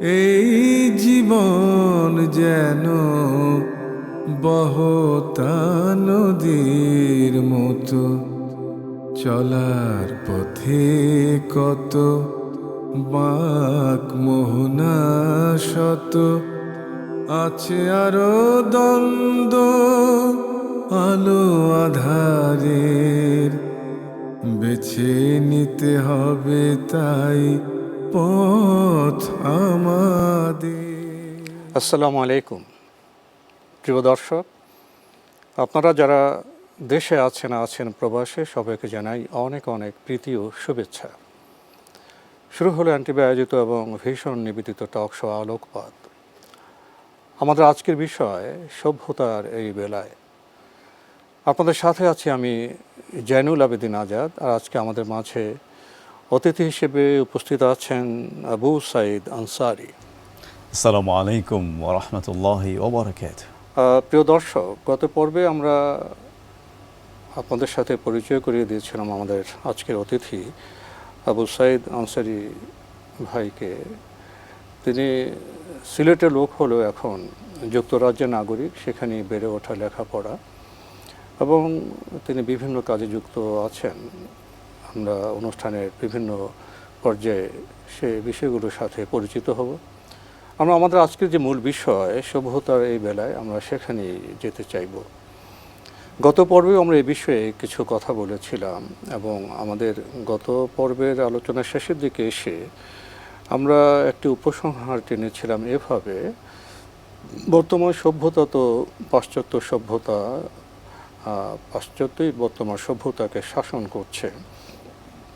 এই জীবন যেন বহতা নদীর মতো, চলার পথে কত বাক মোহনা শত, আছে আরও দ্বন্দ্ব আলো আধারের, বেছে নিতে হবে তাই পথ আমাদের। আসসালামু আলাইকুম। প্রিয় দর্শক, আপনারা যারা দেশে আছেন আছেন প্রবাসে, সবাইকে জানাই অনেক অনেক প্রীতি ও শুভেচ্ছা। শুরু হলো অ্যান্টিবে আয়োজিত এবং ভীষণ নিবেদিত টক শো আলোকপাত। আমাদের আজকের বিষয় সভ্যতার এই বেলায়। আপনাদের সাথে আছি আমি জৈনুল আবেদিন আজাদ, আর আজকে আমাদের মাঝে অতিথি হিসেবে উপস্থিত আছেন আবু সাইদ আনসারি। আসসালামু আলাইকুম ওরহমতুল্লাহি ওবরাকাত প্রিয় দর্শক গত পর্বে আমরা আপনাদের সাথে পরিচয় করিয়ে দিয়েছিলাম আমাদের আজকের অতিথি আবু সাইদ আনসারি ভাইকে। তিনি সিলেটের লোক হলেও এখন যুক্তরাজ্যের নাগরিক সেখানে বেড়ে ওঠা লেখাপড়া এবং তিনি বিভিন্ন কাজে যুক্ত আছেন। আমরা অনুষ্ঠানের বিভিন্ন পর্যায়ে সে বিষয়গুলোর সাথে পরিচিত হব। আমরা আমাদের আজকের যে মূল বিষয়, সভ্যতার এই বেলায় আমরা সেখানেই যেতে চাইব। গত পর্বে আমরা এই বিষয়ে কিছু কথা বলেছিলাম এবং আমাদের গত পর্বের আলোচনা শেষের দিকে এসে আমরা একটি উপসংহার টেনেছিলাম এভাবে, বর্তমান সভ্যতা তো পাশ্চাত্য সভ্যতা পাশ্চাত্যই বর্তমান সভ্যতাকে শাসন করছে।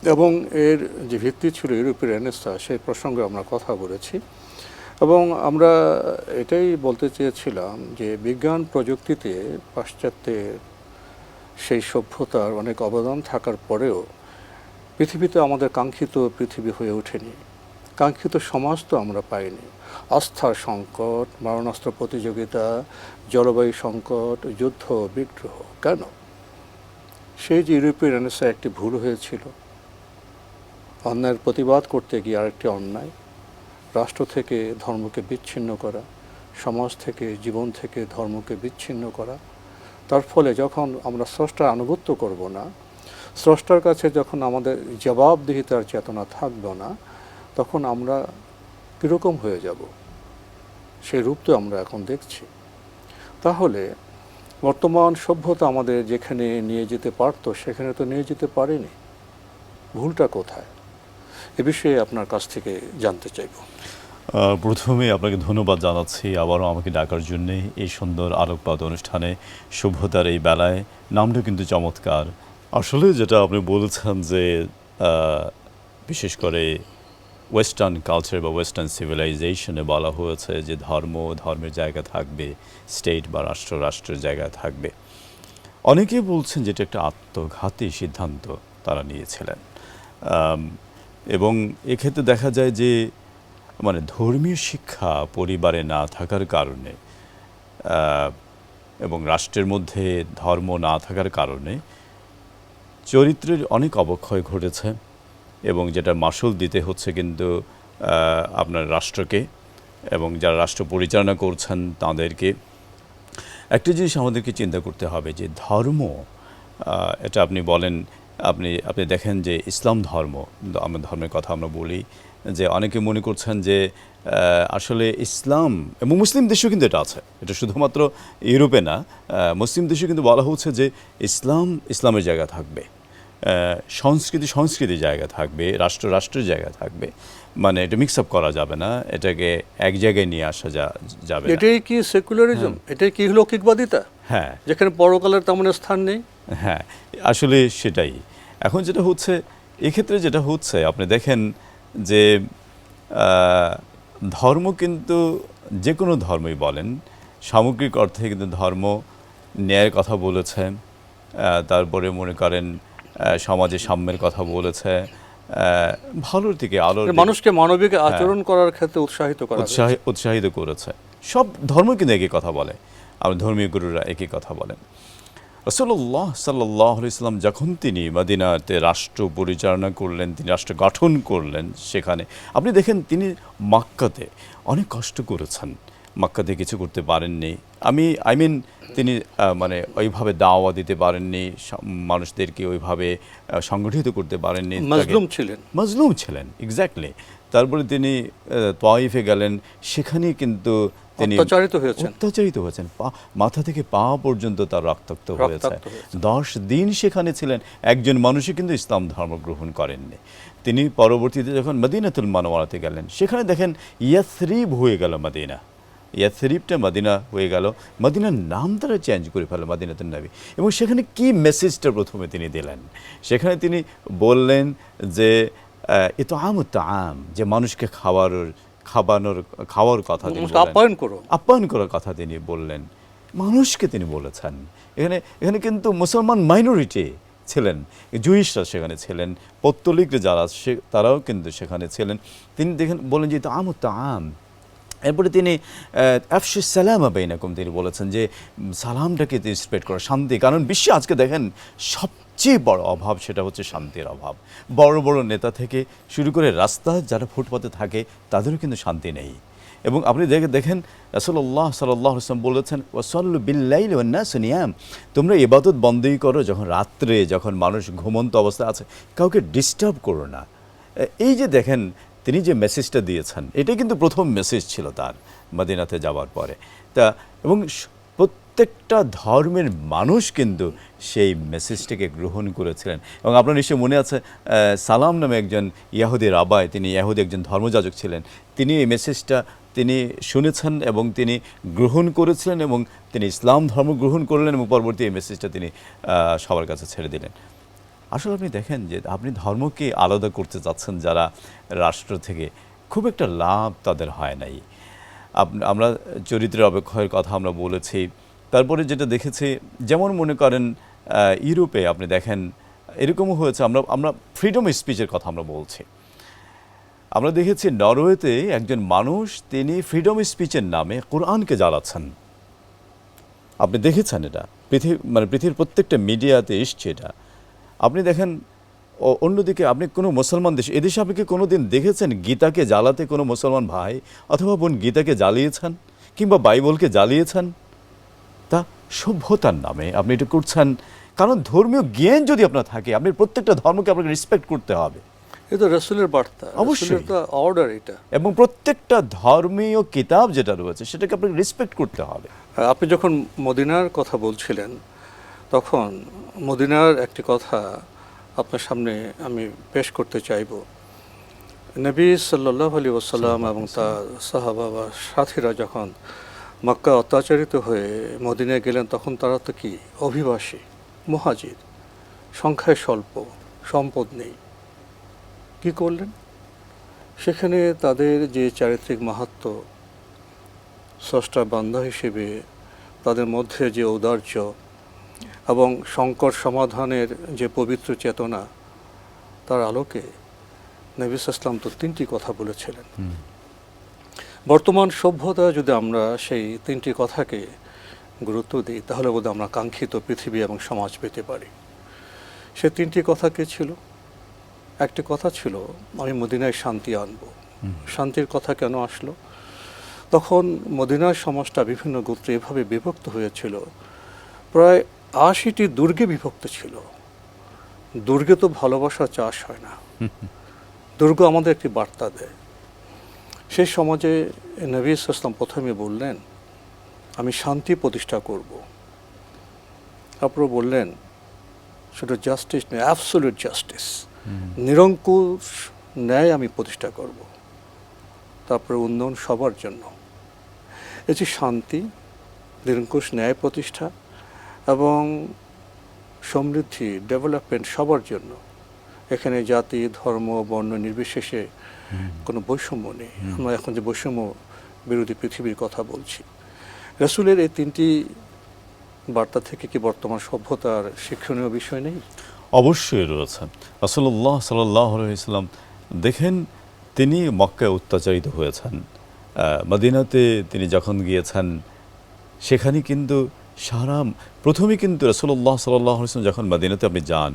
এবং এর যে ভিত্তি ছিল ইউরোপের রেনেসা সেই প্রসঙ্গে আমরা কথা বলেছি। এবং আমরা এটাই বলতে চেয়েছিলাম যে বিজ্ঞান প্রযুক্তিতে পাশ্চাত্যের সেই সভ্যতার অনেক অবদান থাকার পরেও পৃথিবীতে আমাদের কাঙ্ক্ষিত পৃথিবী হয়ে ওঠেনি। কাঙ্ক্ষিত সমাজ তো আমরা পাইনি। আস্থার সংকট, মারণাস্ত্র প্রতিযোগিতা, জলবায়ু সংকট, যুদ্ধ, বিগ্রহ, কেন? সেই যে ইউরোপীয় রেনেসা একটি ভুল হয়েছিল। অন্যায়ের প্রতিবাদ করতে গিয়ে আরেকটি অন্যায়। রাষ্ট্র থেকে ধর্মকে বিচ্ছিন্ন করা, সমাজ থেকে, জীবন থেকে ধর্মকে বিচ্ছিন্ন করা। তার ফলে যখন আমরা স্রষ্টার আনুগত্য করব না, স্রষ্টার কাছে যখন আমাদের জবাবদিহিতার চেতনা থাকবে না, তখন আমরা কীরকম হয়ে যাব? সেই রূপ তো আমরা এখন দেখছি। তাহলে বর্তমান সভ্যতা আমাদের যেখানে নিয়ে যেতে পারতো, সেখানে তো নিয়ে যেতে পারেনি। ভুলটা কোথায়? এ বিষয়ে আপনার কাছ থেকে জানতে চাইব। প্রথমে আপনাকে ধন্যবাদ জানাচ্ছি আবারও আমাকে ডাকার জন্যে এই সুন্দর আলোকপাত অনুষ্ঠানে সভ্যতার এই বেলায়। নামটা কিন্তু চমৎকার। আসলে যেটা আপনি বলেছেন যে বিশেষ করে ওয়েস্টার্ন কালচার বা ওয়েস্টার্ন সিভিলাইজেশনে বলা হয়েছে যে, ধর্ম ধর্মের জায়গা থাকবে স্টেট বা রাষ্ট্র রাষ্ট্রের জায়গা থাকবে। অনেকেই বলছেন যেটা একটা আত্মঘাতী সিদ্ধান্ত তারা নিয়েছিলেন। এবং এক্ষেত্রে দেখা যায় যে মানে ধর্মীয় শিক্ষা পরিবারে না থাকার কারণে এবং রাষ্ট্রের মধ্যে ধর্ম না থাকার কারণে চরিত্রের অনেক অবক্ষয় ঘটেছে এবং যেটা মাসুল দিতে হচ্ছে কিন্তু আপনার রাষ্ট্রকে এবং যারা রাষ্ট্র পরিচালনা করছেন তাদেরকে। একটা জিনিস আমাদেরকে চিন্তা করতে হবে যে ধর্ম এটা আপনি বলেন আপনি আপনি দেখেন যে ইসলাম ধর্ম আমার ধর্মের কথা আমরা বলি যে অনেকে মনে করছেন যে আসলে ইসলাম এবং মুসলিম দেশেও কিন্তু এটা আছে। এটা শুধুমাত্র ইউরোপে না মুসলিম দেশেও কিন্তু বলা হচ্ছে যে ইসলাম ইসলামের জায়গা থাকবে। সংস্কৃতি সংস্কৃতির জায়গা থাকবে রাষ্ট্র রাষ্ট্রের জায়গা থাকবে। মানে এটা মিক্স আপ করা যাবে না এটাকে এক জায়গায় নিয়ে আসা যা- যাবে এটাই কি সেকুলারিজম এটাই কি লৌকিকবাদিতা হ্যাঁ। যেখানে পরকালের তেমন স্থান নেই? হ্যাঁ আসলে সেটাই। এখন যেটা হচ্ছে এক্ষেত্রে যেটা হচ্ছে আপনি দেখেন যে ধর্ম কিন্তু যে কোনো ধর্মই বলেন। সামগ্রিক অর্থে কিন্তু ধর্ম ন্যায়ের কথা বলেছে তারপরে মনে করেন সমাজে সাম্যের কথা বলেছে ভালোর দিকে আলোর মানুষকে মানবিক আচরণ করার ক্ষেত্রে উৎসাহিত করা। উৎসাহিত করেছে। সব ধর্ম কিন্তু একই কথা বলে। আমার ধর্মীয় গুরুরা একই কথা বলেন। রসল্লাহ সাল্লাহ ইসলাম যখন তিনি মদিনাতে রাষ্ট্র পরিচালনা করলেন তিনি রাষ্ট্র গঠন করলেন সেখানে আপনি দেখেন তিনি মাক্কাতে অনেক কষ্ট করেছেন। মাক্কাতে কিছু করতে পারেননি। আমি আই মিন তিনি মানে ওইভাবে দাওয়া দিতে পারেননি মানুষদেরকে ওইভাবে সংগঠিত করতে পারেননি। মাজলুম ছিলেন। মজলুম ছিলেন এক্স্যাক্টলি তারপরে তিনি তোয়াইফে গেলেন। সেখানে কিন্তু তিনি অত্যাচারিত হয়েছেন। অত্যাচারিত হয়েছেন। মাথা থেকে পা পর্যন্ত তার রক্তাক্ত হয়েছে। দশ দিন সেখানে ছিলেন। একজন মানুষই কিন্তু ইসলাম ধর্ম গ্রহণ করেননি। তিনি পরবর্তীতে যখন মদিনাতুল মানওয়ারাতে গেলেন সেখানে দেখেন ইয়াসরিব হয়ে গেল মদিনা। ইয়াসরিবটা মদিনা হয়ে গেল। মদিনার নাম তারা চেঞ্জ করে ফেলো মদিনাতুল নবী। এবং সেখানে কি মেসেজটা প্রথমে তিনি দিলেন? সেখানে তিনি বললেন যে এ তো আম আম যে মানুষকে খাওয়ার খাওয়ানোর খাওয়ার কথা তিনি আপ্যায়ন করো আপ্যায়ন করার কথা তিনি বললেন। মানুষকে তিনি বলেছেন। এখানে এখানে কিন্তু মুসলমান মাইনরিটি ছিলেন। জুইশরা সেখানে ছিলেন। পত্তলিক যারা সে তারাও কিন্তু সেখানে ছিলেন। তিনি দেখেন বলেন যে আম তো আম এরপরে তিনি আফসুস সালাম আবাইনাকুম তিনি বলেছেন যে সালামটাকে তিনি স্প্রেড করা শান্তি। কারণ বিশ্বে আজকে দেখেন সবচেয়ে বড় অভাব সেটা হচ্ছে শান্তির অভাব। বড় বড় নেতা থেকে শুরু করে রাস্তা যারা ফুটপাতে থাকে তাদেরও কিন্তু শান্তি নেই। এবং আপনি দেখে, দেখেন রাসুল্লাহ সাল্লাহ আসলাম বলেছেন ওসল্লু বিল্লাইল নিয়াম। তোমরা ইবাদত বন্ধই করো যখন রাত্রে যখন মানুষ ঘুমন্ত অবস্থা আছে, কাউকে ডিস্টার্ব করো না। এই যে দেখেন, তিনি যে মেসেজটা দিয়েছেন, এটাই কিন্তু প্রথম মেসেজ ছিল তার মদিনাতে যাওয়ার পরে। তা, এবং প্রত্যেকটা ধর্মের মানুষ কিন্তু সেই মেসেজটাকে গ্রহণ করেছিলেন। এবং আপনার নিশ্চয়ই মনে আছে সালাম নামে একজন ইয়াহুদি রাবায় তিনি ইয়াহুদি একজন ধর্মযাজক ছিলেন। তিনি এই মেসেজটা তিনি শুনেছেন এবং তিনি গ্রহণ করেছিলেন এবং তিনি ইসলাম ধর্ম গ্রহণ করলেন এবং পরবর্তী এই মেসেজটা তিনি সবার কাছে ছেড়ে দিলেন। আসলে আপনি দেখেন যে আপনি ধর্মকে আলাদা করতে চাচ্ছেন যারা রাষ্ট্র থেকে, খুব একটা লাভ তাদের হয় নাই। আমরা চরিত্রের অবক্ষয়ের কথা আমরা বলেছি তারপরে যেটা দেখেছি, যেমন মনে করেন ইউরোপে আপনি দেখেন, এরকমও হয়েছে, আমরা আমরা ফ্রিডম স্পিচের কথা আমরা বলছি। আমরা দেখেছি নরওয়েতে একজন মানুষ, তিনি ফ্রিডম স্পিচের নামে কোরআনকে জ্বালাচ্ছেন। আপনি দেখেছেন এটা? পৃথিবী মানে পৃথিবীর প্রত্যেকটা মিডিয়াতে এসছে এটা। আপনি দেখেন অন্যদিকে আপনি কোনো মুসলমান দেশ, এদেশে আপনি কি কোনো দিন দেখেছেন গীতাকে জ্বালাতে কোনো মুসলমান ভাই অথবা বোন গীতাকে জ্বালিয়েছেন কিংবা বাইবলকে জ্বালিয়েছেন? সভ্যতার নামে আপনি এটা করছেন। কারণ ধর্মীয় জ্ঞান যদি আপনার থাকে আপনি প্রত্যেকটা ধর্মকে আপনাকে রেসপেক্ট করতে হবে। এ তো রসুলের বার্তা অবশ্যই। অর্ডার এটা। এবং প্রত্যেকটা ধর্মীয় কিতাব যেটা রয়েছে সেটাকে আপনাকে রেসপেক্ট করতে হবে। আপনি যখন মদিনার কথা বলছিলেন তখন মদিনার একটি কথা আপনার সামনে আমি পেশ করতে চাইব। নবী সাল্লাহ আলী ওসাল্লাম এবং তার সাহাবা বা সাথীরা যখন মক্কা অত্যাচারিত হয়ে মদিনায় গেলেন, তখন তারা তো কি? অভিবাসী মহাজির সংখ্যায় স্বল্প, সম্পদ নেই। কি করলেন? সেখানে তাদের যে চারিত্রিক মাহাত্ম্য স্রষ্টা বান্দা হিসেবে তাদের মধ্যে যে ঔদার্য এবং সংকট সমাধানের যে পবিত্র চেতনা, তার আলোকে নবিস ইসলাম তো তিনটি কথা বলেছিলেন। বর্তমান সভ্যতা যদি আমরা সেই তিনটি কথাকে গুরুত্ব দিই তাহলে বোধহয় আমরা কাঙ্ক্ষিত পৃথিবী এবং সমাজ পেতে পারি। সে তিনটি কথা কে ছিল? একটি কথা ছিল আমি মদিনায় শান্তি আনব। শান্তির কথা কেন আসলো? তখন মদিনার সমাজটা বিভিন্ন গোত্রে এভাবে বিভক্ত হয়েছিল। প্রায় আশিটি দুর্গে বিভক্ত ছিল। দুর্গে তো ভালোবাসা চাষ হয় না। দুর্গ আমাদের একটি বার্তা দেয়। সেই সমাজে নবী ইসলাম প্রথমে বললেন আমি শান্তি প্রতিষ্ঠা করব। তারপর বললেন সেটা জাস্টিস নয় অ্যাবসোলিউট জাস্টিস নিরঙ্কুশ ন্যায় আমি প্রতিষ্ঠা করব। তারপরে উন্নয়ন সবার জন্য। এই যে শান্তি নিরঙ্কুশ ন্যায় প্রতিষ্ঠা এবং সমৃদ্ধি ডেভেলপমেন্ট সবার জন্য। এখানে জাতি ধর্ম বর্ণ নির্বিশেষে কোনো বৈষম্য নেই। আমরা এখন যে বৈষম্য বিরোধী পৃথিবীর কথা বলছি। রসুলের এই তিনটি বার্তা থেকে কি বর্তমান সভ্যতার শিক্ষণীয় বিষয় নেই? অবশ্যই রয়েছে। রাসুল্লাহ সাল্লাহ ইসলাম দেখেন, তিনি মক্কায় অত্যাচারিত হয়েছেন। মদিনাতে তিনি যখন গিয়েছেন, সেখানে কিন্তু সারা প্রথমে কিন্তু রসুল্লাহ সাল্লাহ ইসলাম যখন মাদিনাতে আপনি যান,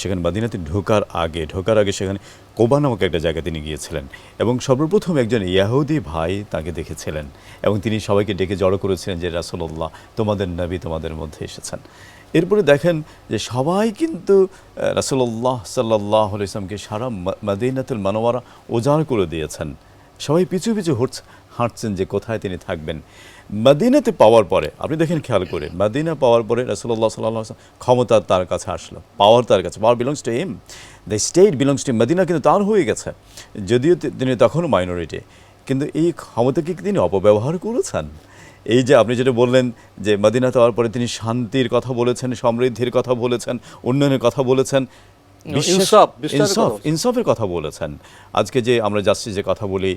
সেখানে মাদিনাতে ঢোকার আগে ঢোকার আগে সেখানে কোবা নামক একটা জায়গায় তিনি গিয়েছিলেন এবং সর্বপ্রথম একজন ইয়াহুদি ভাই তাকে দেখেছিলেন এবং তিনি সবাইকে ডেকে জড়ো করেছিলেন যে রাসুল্লাহ তোমাদের নবী তোমাদের মধ্যে এসেছেন। এরপরে দেখেন যে, সবাই কিন্তু রাসুল্লাহ সাল্লাহ ইসলামকে সারা মাদিনাতুল মানোয়ারা ওজাড় করে দিয়েছেন। সবাই পিছু পিছু হাঁটছেন যে কোথায় তিনি থাকবেন। মাদিনাতে পাওয়ার পরে, আপনি দেখেন খেয়াল করে, মাদিনা পাওয়ার পরে রাসুল্লাহ সাল্লাহ ক্ষমতা তার কাছে আসলো পাওয়ার তার কাছে power belongs to him the state belongs to Medina কিন্তু তার হয়ে গেছে, যদিও তিনি তখনও মাইনরিটি কিন্তু এই ক্ষমতাকে তিনি অপব্যবহার করেছেন? এই যে আপনি যেটা বললেন যে মদিনা যাওয়ার পরে তিনি শান্তির কথা বলেছেন, সমৃদ্ধির কথা বলেছেন, উন্নয়নের কথা বলেছেন ইনসাফের কথা বলেছেন। আজকে যে আমরা জাস্টিসের কথা বলি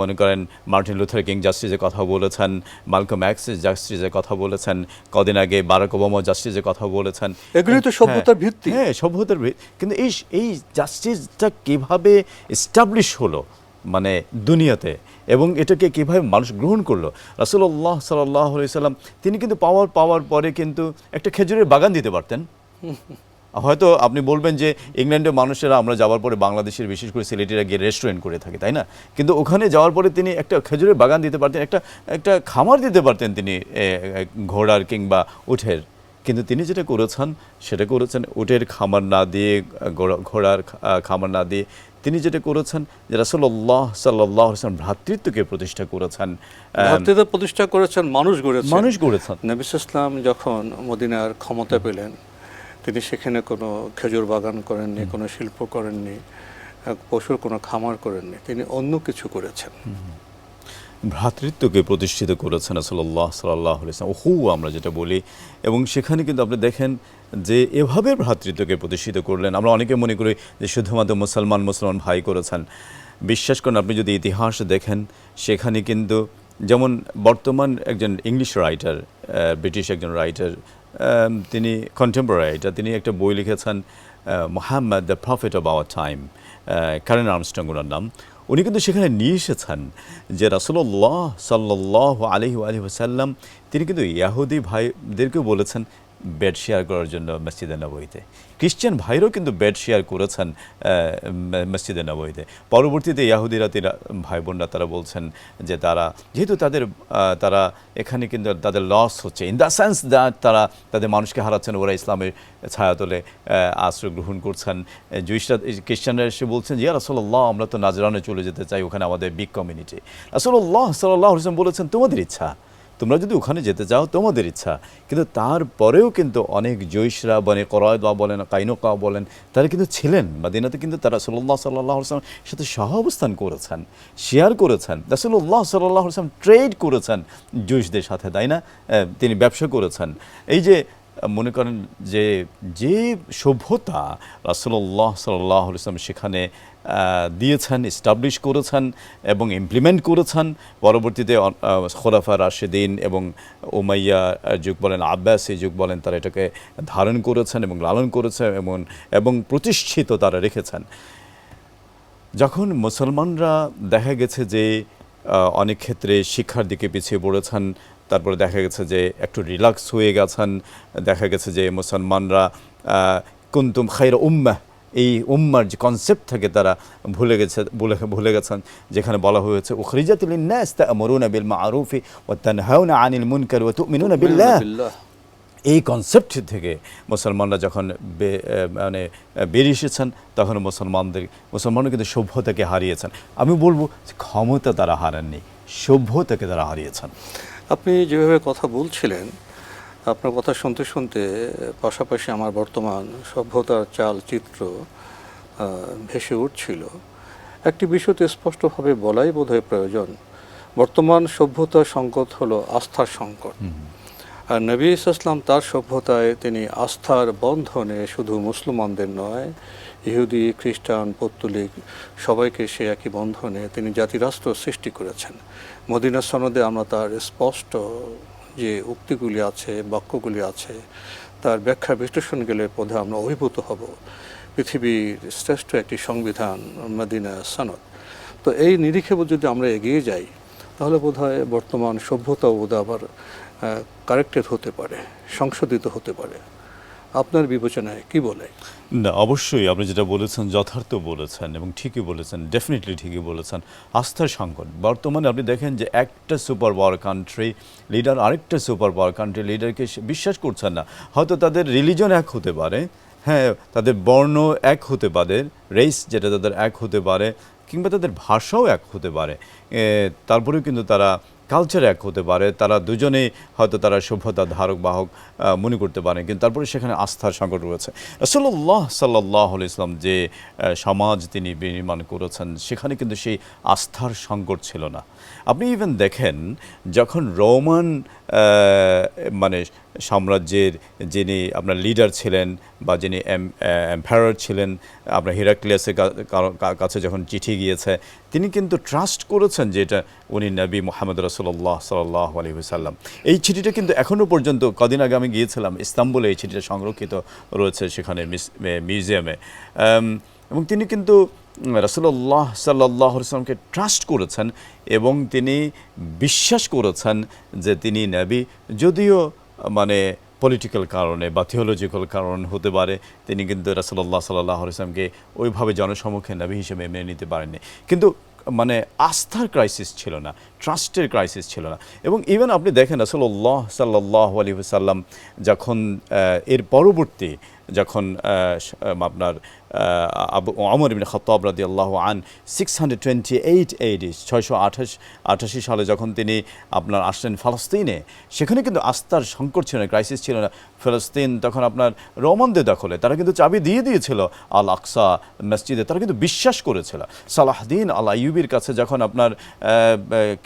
মনে করেন মার্টিন লুথার কিং জাস্টিসের কথা বলেছেন মালকম এক্স জাস্টিসের কথা বলেছেন কদিন আগে বারাক ওবামা জাস্টিসের কথা বলেছেন। এগুলি তো সভ্যতার হ্যাঁ, ভিত্তি। হ্যাঁ সভ্যতার ভিত্তি। কিন্তু এই এই জাস্টিসটা কীভাবে এস্টাবলিশ হলো মানে দুনিয়াতে এবং এটাকে কীভাবে মানুষ গ্রহণ করল? রাসুল্লাহ সাল্লাহ সাল্লাম তিনি কিন্তু পাওয়ার পাওয়ার পরে কিন্তু একটা খেজুরের বাগান দিতে পারতেন। হয়তো আপনি বলবেন যে ইংল্যান্ডের মানুষেরা আমরা যাওয়ার পরে বাংলাদেশের বিশেষ করে সিলেটিরা গিয়ে রেস্টুরেন্ট করে থাকে তাই না? কিন্তু ওখানে যাওয়ার পরে তিনি একটা খেজুরের বাগান দিতে পারতেন একটা একটা খামার দিতে পারতেন তিনি ঘোড়ার কিংবা উঠের। কিন্তু তিনি যেটা করেছেন সেটা করেছেন উটের খামার না দিয়ে ঘোড়ার খামার না দিয়ে। তিনি যেটা করেছেন যে রাসুল্লাহ সাল্লাহ হোসেন ভ্রাতৃত্বকে প্রতিষ্ঠা করেছেন ভারতীয়দের প্রতিষ্ঠা করেছেন মানুষ গড়েছেন। মানুষ গড়েছেন। নবিস ইসলাম যখন মদিনার ক্ষমতা পেলেন তিনি সেখানে কোনো খেজুর বাগান করেননি কোনো শিল্প করেননি পশুর কোনো খামার করেননি তিনি অন্য কিছু করেছেন। ভ্রাতৃত্বকে প্রতিষ্ঠিত করেছেন সাল্লাহ সাল্লাহ ইসলাম হু আমরা যেটা বলি এবং সেখানে কিন্তু আপনি দেখেন যে এভাবে ভ্রাতৃত্বকে প্রতিষ্ঠিত করলেন। আমরা অনেকে মনে করি যে শুধুমাত্র মুসলমান মুসলমান ভাই করেছেন। বিশ্বাস করেন আপনি যদি ইতিহাস দেখেন সেখানে কিন্তু যেমন বর্তমান একজন ইংলিশ রাইটার ব্রিটিশ একজন রাইটার তিনি কন্টেম্পোরারি এটা তিনি একটা বই লিখেছেন Muhammad the prophet of our time Karen Armstrong ওনার নাম। উনি কিন্তু সেখানে নিয়ে এসেছেন যে রাসুল্লাহ সাল্লাহ আলহি আলহি সাল্লাম তিনি কিন্তু ইয়াহুদি ভাইদেরকেও বলেছেন বেড শেয়ার করার জন্য মসজিদে নবইতে খ্রিশ্চান ভাইরাও কিন্তু বেড শেয়ার করেছেন মসজিদে নবইতে পরবর্তীতে ইয়াহুদিরা তিরা ভাই বোনরা তারা বলছেন যে তারা, যেহেতু তাদের তারা এখানে কিন্তু তাদের লস হচ্ছে ইন দ্য সেন্স দ্যাট তারা তাদের মানুষকে হারাচ্ছেন, ওরা ইসলামের ছায়াতলে আশ্রয় গ্রহণ করছেন। জুইশরা খ্রিস্টানরা এসে বলছেন যে রাসোল্লাহ আমরা তো নাজরানে চলে যেতে চাই, ওখানে আমাদের বিগ কমিউনিটি রাসোল্লাহ সাল্লাহ হোসেন বলেছেন, তোমাদের ইচ্ছা তোমরা যদি ওখানে যেতে চাও, তোমাদের ইচ্ছা। কিন্তু তারপরেও কিন্তু অনেক জৈশরা, বনে করয়দা বলেন, কাইনকা বলেন, তারা কিন্তু ছিলেন। মাদিনাতে কিন্তু তারা সাল্লাহ সাল্লাহ আসলাম সাথে সহ অবস্থান করেছেন, শেয়ার করেছেন। রাসুল্লাহ সাল্লাহ আসলাম ট্রেড করেছেন জৈশদের সাথে, তাই না? তিনি ব্যবসা করেছেন। এই যে, মনে করেন যে যে সভ্যতা রাসুল্লাহ সাল্লাহ ইসলাম সেখানে দিয়েছেন এস্টাবলিশ করেছেন এবং ইমপ্লিমেন্ট করেছেন। পরবর্তীতে খোলাফা রাশেদিন এবং ওমাইয়া যুগ বলেন, আব্বাসী যুগ বলেন, তারা এটাকে ধারণ করেছেন এবং লালন করেছেন এবং এবং প্রতিষ্ঠিত তারা রেখেছেন। যখন মুসলমানরা দেখা গেছে যে অনেক ক্ষেত্রে শিক্ষার দিকে পিছিয়ে পড়েছেন, তারপরে দেখা গেছে যে, একটু রিল্যাক্স হয়ে গেছেন, দেখা গেছে যে, মুসলমানরা কুন্তুম খাইর উম্মাহ এই উম্মার যে কনসেপ্ট থেকে তারা ভুলে গেছে ভুলে ভুলে গেছেন যেখানে বলা হয়েছে উখরিজাতুল নাস তা'মুরুনা বিল মা'রুফি ওয়া তানহাউনা আনিল মুনকার ওয়া তু'মিনুনা বিল্লাহ। এই কনসেপ্ট থেকে মুসলমানরা যখন মানে বেরিয়ে এসেছেন তখন মুসলমানদের মুসলমানরা কিন্তু সভ্যতাকে হারিয়েছেন। আমি বলব ক্ষমতা তারা হারাননি সভ্যতাকে তারা হারিয়েছেন। আপনি যেভাবে কথা বলছিলেন আপনার কথা শুনতে শুনতে পাশাপাশি আমার বর্তমান সভ্যতার চাল চিত্র ভেসে উঠছিল। একটি বিষয়তে স্পষ্টভাবে বলাই বোধহয় প্রয়োজন বর্তমান সভ্যতার সংকট হলো আস্থার সংকট। আর নবী ইসলাম তার সভ্যতায় তিনি আস্থার বন্ধনে শুধু মুসলমানদের নয় ইহুদি খ্রিস্টান পত্তলিক সবাইকে সে একই বন্ধনে তিনি জাতিরাষ্ট্র সৃষ্টি করেছেন। মদিনা সনদে আমরা তার স্পষ্ট যে উক্তিগুলি আছে, বাক্যগুলি আছে, তার ব্যাখ্যা বিশ্লেষণ গেলে পথে আমরা অভিভূত হব। পৃথিবীর শ্রেষ্ঠ একটি সংবিধান, মদিনা সনদ। তো এই নিরিখে যদি আমরা এগিয়ে যাই, তাহলে বোধহয় বর্তমান সভ্যতা বোধ আবার কারেক্টেড হতে পারে, সংশোধিত হতে পারে। আপনার বিবেচনায় কি বলে? না, অবশ্যই আপনি যেটা বলেছেন যথার্থ বলেছেন এবং ঠিকই বলেছেন ডেফিনেটলি ঠিকই বলেছেন। আস্থার সংকট। বর্তমানে আপনি দেখেন যে একটা সুপার পাওয়ার কান্ট্রি লিডার আরেকটা সুপার পাওয়ার কান্ট্রি লিডারকে বিশ্বাস করছেন না। হয়তো তাদের রিলিজন এক হতে পারে হ্যাঁ তাদের বর্ণ এক হতে পারে রেস যেটা তাদের এক হতে পারে, কিংবা তাদের ভাষাও এক হতে পারে। তারপরেও কিন্তু তারা কালচার এক হতে পারে, তারা দুজনেই হয়তো তারা সভ্যতা ধারক, বাহক মনে করতে পারেন। কিন্তু তারপরে সেখানে আস্থার সংকট রয়েছে। রসল্লাহ সাল্লাহ ইসলাম যে সমাজ তিনি বিনির্মাণ করেছেন, সেখানে কিন্তু সেই আস্থার সংকট ছিল না। আপনি ইভেন দেখেন, যখন রোমান মানে সাম্রাজ্যের যিনি আপনার লিডার ছিলেন বা যিনি এম্পায়ার ছিলেন, আপনার হিরাক্লিয়াসের কাছে যখন চিঠি গিয়েছে, তিনি কিন্তু ট্রাস্ট করেছেন যে এটা উনি নবী মোহাম্মদ রসল্লাহ সাল্লাহ আলী সাল্লাম এই চিঠিটা কিন্তু এখনও পর্যন্ত কদিন আগে আমি গিয়েছিলাম, ইস্তাম্বুলে এই চিঠিটা সংরক্ষিত রয়েছে সেখানে মিউজিয়ামে এবং তিনি কিন্তু রসল্লাহ সাল্লাহ সাল্লামকে ট্রাস্ট করেছেন এবং তিনি বিশ্বাস করেছেন যে তিনি নবী, যদিও মানে পলিটিক্যাল কারণে বা থিওলজিক্যাল কারণ হতে পারে, তিনি কিন্তু রাসুল্লাহ সাল্লাহ ইসলামকে ওইভাবে জনসমক্ষে নবী হিসেবে মেনে নিতে পারেননি। কিন্তু মানে আস্থার ক্রাইসিস ছিল না ট্রাস্টের ক্রাইসিস ছিল না। এবং ইভেন আপনি দেখেন রাসুল্লাহ সাল্লাহ আলী সাল্লাম যখন এর পরবর্তী যখন আপনার আমর ইবিন খত্তাব রাদি আল্লাহ আন সিক্স হান্ড্রেড টোয়েন্টি এইট আঠাশ, আঠাশি সালে যখন তিনি আপনার আসলেন ফালস্তিনে, সেখানে কিন্তু আস্থার সংকট ছিল না ক্রাইসিস ছিল না। ফিলিস্তিন তখন আপনার রোমানদের দখলে, তারা কিন্তু চাবি দিয়ে দিয়েছিল আল আকসা মসজিদে, তারা কিন্তু বিশ্বাস করেছিল। সালাহদ্দিন আল আইয়ুবির কাছে যখন আপনার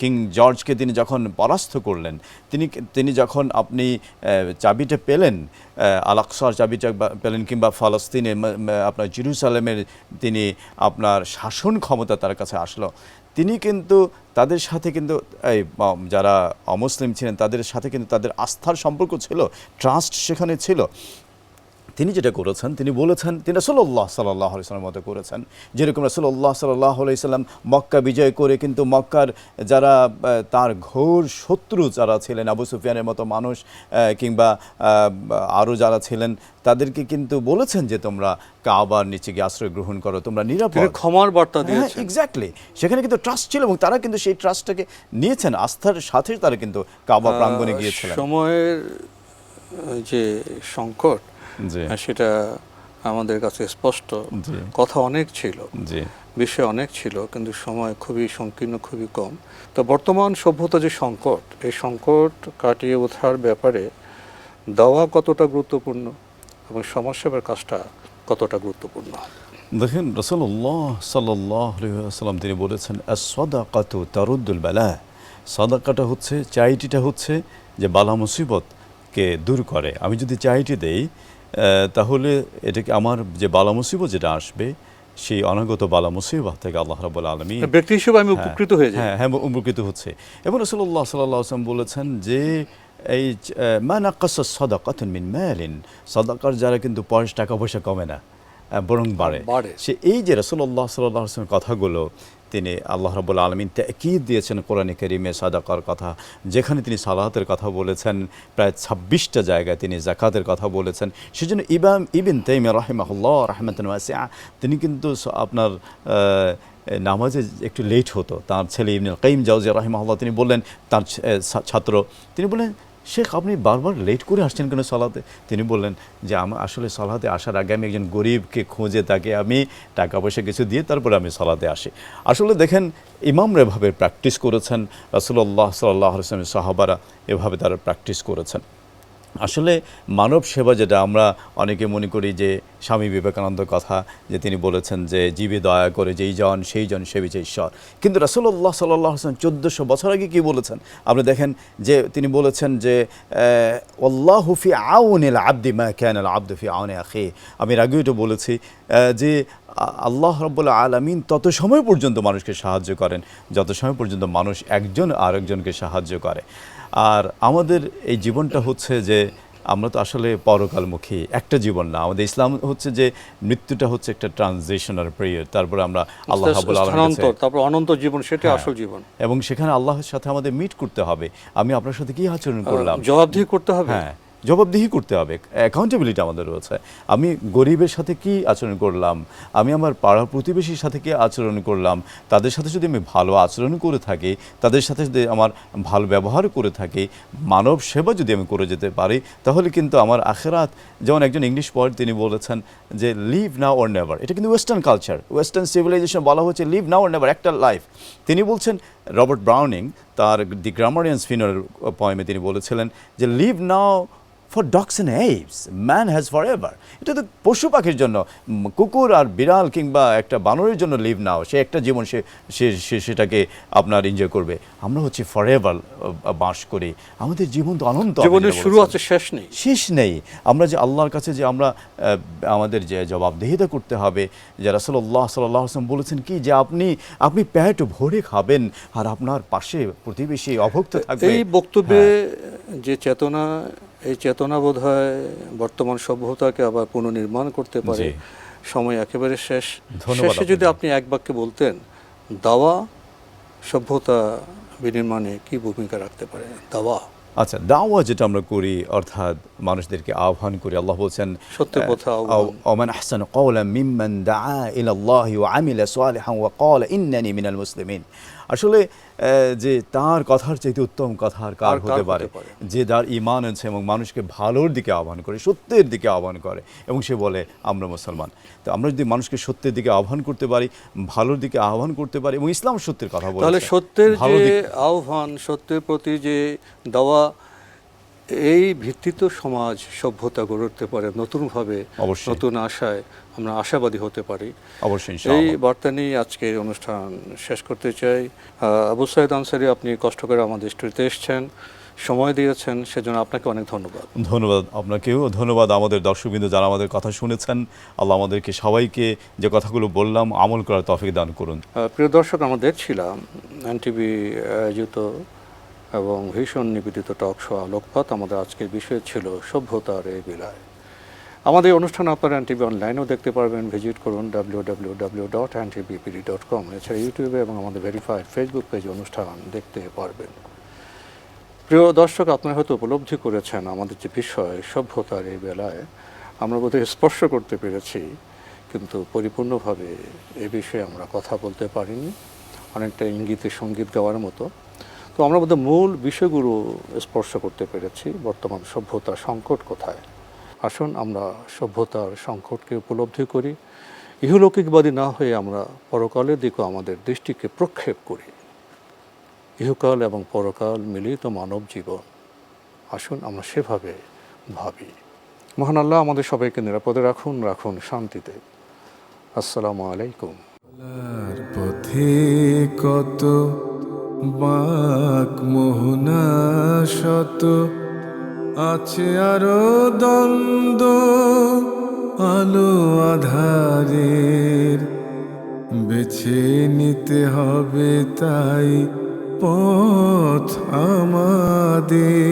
কিং জর্জকে তিনি যখন পরাস্ত করলেন, তিনি তিনি যখন আপনি চাবিটা পেলেন আল আকসার চাবিটা পেলেন কিংবা ফালস্তিনে আপনার জেরুসালেমের তিনি আপনার শাসন ক্ষমতা তার কাছে আসলো। তিনি কিন্তু তাদের সাথে কিন্তু, এই যারা অমুসলিম ছিলেন তাদের সাথে কিন্তু তাদের আস্থার সম্পর্ক ছিল ট্রাস্ট সেখানে ছিল। তিনি যেটা করেছেন তিনি বলেছেন তিনি রসল্লাহ সাল্লাহ আলাইসাল্লামের মতো করেছেন যেরকম রসল্লাহ সাল্লাহ আলাইসাল্লাম মক্কা বিজয় করে কিন্তু মক্কার যারা তার ঘোর শত্রু যারা ছিলেন আবু সুফিয়ানের মতো মানুষ কিংবা আরও যারা ছিলেন তাদেরকে কিন্তু বলেছেন যে তোমরা কাবার নিচে গিয়ে আশ্রয় গ্রহণ করো তোমরা নিরাপদ। ক্ষমার বার্তা হ্যাঁ দিয়েছেন। এক্স্যাক্টলি সেখানে কিন্তু ট্রাস্ট ছিল এবং তারা কিন্তু সেই ট্রাস্টটাকে নিয়েছেন আস্থার সাথে তারা কিন্তু কাবা প্রাঙ্গণে গিয়েছিলেন। সময়ের যে সংকট সেটা আমাদের কাছে স্পষ্ট। কথা অনেক ছিল। বিষয় অনেক ছিল কিন্তু সময় খুবই সংকীর্ণ খুবই কম। তো বর্তমান সভ্যতা যে সংকট এই সংকট কাটিয়ে ওঠার ব্যাপারে দেওয়া কতটা গুরুত্বপূর্ণ এবং সমাজসেবার কাজটা কতটা গুরুত্বপূর্ণ? দেখেন রসল্লাহ সাল্লাহ সাল্লাম তিনি বলেছেন সদাকাতু তারুদ্দুল বেলা। সদাকাটা হচ্ছে চাইটিটা হচ্ছে যে বালা মুসিবতকে দূর করে। আমি যদি চাইটি দেই তাহলে এটাকে আমার যে বালা মুসিবত যেটা আসবে সেই অনাগত বালা মুসিবত থেকে আল্লাহ রাবুল আলমী ব্যক্তি হিসেবে আমি উপকৃত হয়ে যাই। হ্যাঁ হ্যাঁ উপকৃত হচ্ছে। এবং রসল্লাহ সাল্লাহ আসলাম বলেছেন যে এই মান আকাশ সদাকাতুন মিন মালিন সদাকার যারা কিন্তু পয়সা টাকা পয়সা কমে না বরং বাড়ে। বাড়ে। সে এই যে রসল্লাহ সাল্লাহ আসলামের কথাগুলো তিনি আল্লাহ রবুল আলমিন কি দিয়েছেন কোরআনে করিমে সাদাকার কথা। যেখানে তিনি সালাহাতের কথা বলেছেন, প্রায় ছাব্বিশটা জায়গায় তিনি জাকাতের কথা বলেছেন। সেজন্য ইবাম ইবিন তাইম রাহিমাহুল্লাহ ওয়াসিআ তিনি কিন্তু আপনার নামাজে একটু লেট হতো। তার ছেলে ইবনুল কাইম জাউজিয়া রাহিমাহুল্লাহ তিনি বললেন, তার ছাত্র, তিনি বললেন শেখ, আপনি বারবার লেট করে আসছেন কেন সলাতে? তিনি বললেন যে আমার আসলে সলাতে আসার আগে আমি একজন গরিবকে খুঁজে তাকে আমি টাকা পয়সা কিছু দিয়ে তারপরে আমি সলাতে আসি। আসলে দেখেন, ইমামরা এভাবে প্র্যাকটিস করেছেন রাসুল্লাহ সাল্লাহ সাহাবারা এভাবে তারা প্র্যাকটিস করেছেন। আসলে মানব সেবা যেটা আমরা অনেকে মনে করি যে স্বামী বিবেকানন্দের কথা, যে তিনি বলেছেন যে জীবে দয়া করে যেই জন, সেই জন সেবিছে ঈশ্বর। কিন্তু রাসুল্লাহ সাল্লাহ হাসান চোদ্দোশো বছর আগে কী বলেছেন? আপনি দেখেন যে তিনি বলেছেন যে আল্লাহুফি আউনিল আব্দি মা ক্যান আল আব্দফি আউনে আখে আমি আগেও এটা বলেছি যে আল্লাহ রব্বুল্লা আলমিন তত সময় পর্যন্ত মানুষকে সাহায্য করেন, যত সময় পর্যন্ত মানুষ একজন আরেকজনকে সাহায্য করে। আর আমাদের এই জীবনটা হচ্ছে যে আমরা তো আসলে পরকালমুখী একটা জীবন না। আমাদের ইসলাম হচ্ছে যে মৃত্যুটা হচ্ছে একটা ট্রানজিশনাল পিরিয়ড তারপরে আমরা আল্লাহ তারপর অনন্ত জীবন সেটা হ্যাঁ। আসল জীবন। এবং সেখানে আল্লাহর সাথে আমাদের মিট করতে হবে। আমি আপনার সাথে কি আচরণ করলাম? জবাবদিহি করতে হবে? হ্যাঁ। জবাবদিহি করতে হবে। অ্যাকাউন্টেবিলিটি আমাদের রয়েছে। আমি গরিবের সাথে কি আচরণ করলাম? আমি আমার পাড়া প্রতিবেশীর সাথে কি আচরণ করলাম? তাদের সাথে যদি আমি ভালো আচরণ করে থাকি, তাদের সাথে যদি আমার ভালো ব্যবহার করে থাকি, মানব সেবা যদি আমি করে যেতে পারি, তাহলে কিন্তু আমার আখেরাত, যেমন একজন ইংলিশ পোয়েট তিনি বলেছেন যে লিভ নাও অর নেভার এটা কিন্তু ওয়েস্টার্ন কালচার ওয়েস্টার্ন সিভিলাইজেশন বলা হচ্ছে লিভ নাও অর নেভার একটা লাইফ তিনি বলছেন, রবার্ট ব্রাউনিং তার দি গ্রামারিয়ান্স ফিনার পয়েমে তিনি বলেছিলেন যে leave now for dogs and apes man has for ever এটা তো পশু পাখির জন্য। কুকুর আর বিড়াল কিংবা একটা বানরের জন্য লিভ নাও সে একটা জীবন সে সে সেটাকে আপনার এনজয় করবে। আমরা হচ্ছে ফর এভার বাস করি। আমাদের জীবন তো অনন্ত জীবনের শুরু আছে শেষ নেই। শেষ নেই। আমরা যে আল্লাহর কাছে যে আমরা আমাদের যে জবাবদেহিতা করতে হবে যে রাসূলুল্লাহ সাল্লাল্লাহু আলাইহি ওয়াসাল্লাম বলেছেন কি যে আপনি আপনি পেট ভরে খাবেন আর আপনার পাশে প্রতিবেশী অভুক্ত থাকবে। এই বক্তব্যে হ্যাঁ। যে চেতনা এই চেতনা বোধ হয় বর্তমান সভ্যতাকে আবার পুনর্নির্মাণ করতে পারে। সময় একেবারে শেষ। শেষে যদি আপনি এক বাক্যে বলতেন দাওয়া সভ্যতা বিনির্মাণে কি ভূমিকা রাখতে পারে? দাওয়া। আচ্ছা দাওয়া যেটা আমরা করি অর্থাৎ মানুষদেরকে আহ্বান করি আল্লাহ বলছেন সত্যের কথা। ওমান আহসান কওলাম মিম্মান দাআ ইলা আল্লাহ ওয়া আমিলা সালিহান ওয়া ক্বালা ইন্নানি মিনাল মুসলিমিন। আসলে যে তার কথার চাইতে উত্তম কথা আর কার হতে পারে? যে যার ইমান আছে এবং মানুষকে ভালোর দিকে আহ্বান করে সত্যের দিকে আহ্বান করে এবং সে বলে আমরা মুসলমান। তো আমরা যদি মানুষকে সত্যের দিকে আহ্বান করতে পারি ভালোর দিকে আহ্বান করতে পারি এবং ইসলাম সত্যের কথা বলে তাহলে সত্যের ভালো যে আহ্বান সত্যের প্রতি যে দাওয়া এই ভিত্তিত সমাজ সভ্যতা গড়ে উঠতে পারে নতুনভাবে। নতুন আশায় আমরা আশাবাদী হতে পারি। অবশ্যই এই বার্তা নিয়ে আজকের অনুষ্ঠান শেষ করতে চাই। আবু সাইদ আনসারি আপনি কষ্ট করে আমাদের স্টুডিওতে এসেছেন সময় দিয়েছেন সেজন্য আপনাকে অনেক ধন্যবাদ। ধন্যবাদ আপনাকেও ধন্যবাদ আমাদের দর্শকবৃন্দ যারা আমাদের কথা শুনেছেন। আল্লাহ আমাদেরকে সবাইকে যে কথাগুলো বললাম আমল করার তফিক দান করুন। প্রিয় দর্শক আমরা দেখছিলাম এনটিভি আয়োজিত এবং ভীষণ নিবেদিত টক শো আলোকপাত আমাদের আজকের বিষয় ছিল সভ্যতার এই বিলায়। আমাদের অনুষ্ঠান আপনারা এনটিভি অনলাইনেও দেখতে পারবেন। ভিজিট করুন W W W dot NTVPD dot com এছাড়া ইউটিউবে এবং আমাদের ভেরিফাইড ফেসবুক পেজে অনুষ্ঠান দেখতে পারবেন। প্রিয় দর্শক, আপনারা হয়তো উপলব্ধি করেছেন আমাদের যে বিষয় সভ্যতার এই বেলায়। আমরা বোধহয় স্পর্শ করতে পেরেছি, কিন্তু পরিপূর্ণভাবে এ বিষয়ে আমরা কথা বলতে পারিনি। অনেকটা ইঙ্গিতে সংগীত গাওয়ার মতো। তো আমরা বোধহয় মূল বিষয়গুলো স্পর্শ করতে পেরেছি, বর্তমান সভ্যতার সংকট কোথায়? আসুন আমরা সভ্যতার সংকটকে উপলব্ধি করি। ইহলৌকিকবাদী না হয়ে আমরা পরকালের দিকেও আমাদের দৃষ্টিকে প্রক্ষেপ করি। ইহকাল এবং পরকাল মিলিত মানব জীবন। আসুন আমরা সেভাবে ভাবি। মহান আল্লাহ আমাদের সবাইকে নিরাপদে রাখুন রাখুন শান্তিতে। আসসালামু আলাইকুম। পথে কত বাক মোহনা শত আছে আরও দ্বন্দ্ব আলো আধারের। বেছে নিতে হবে তাই পথ আমাদের।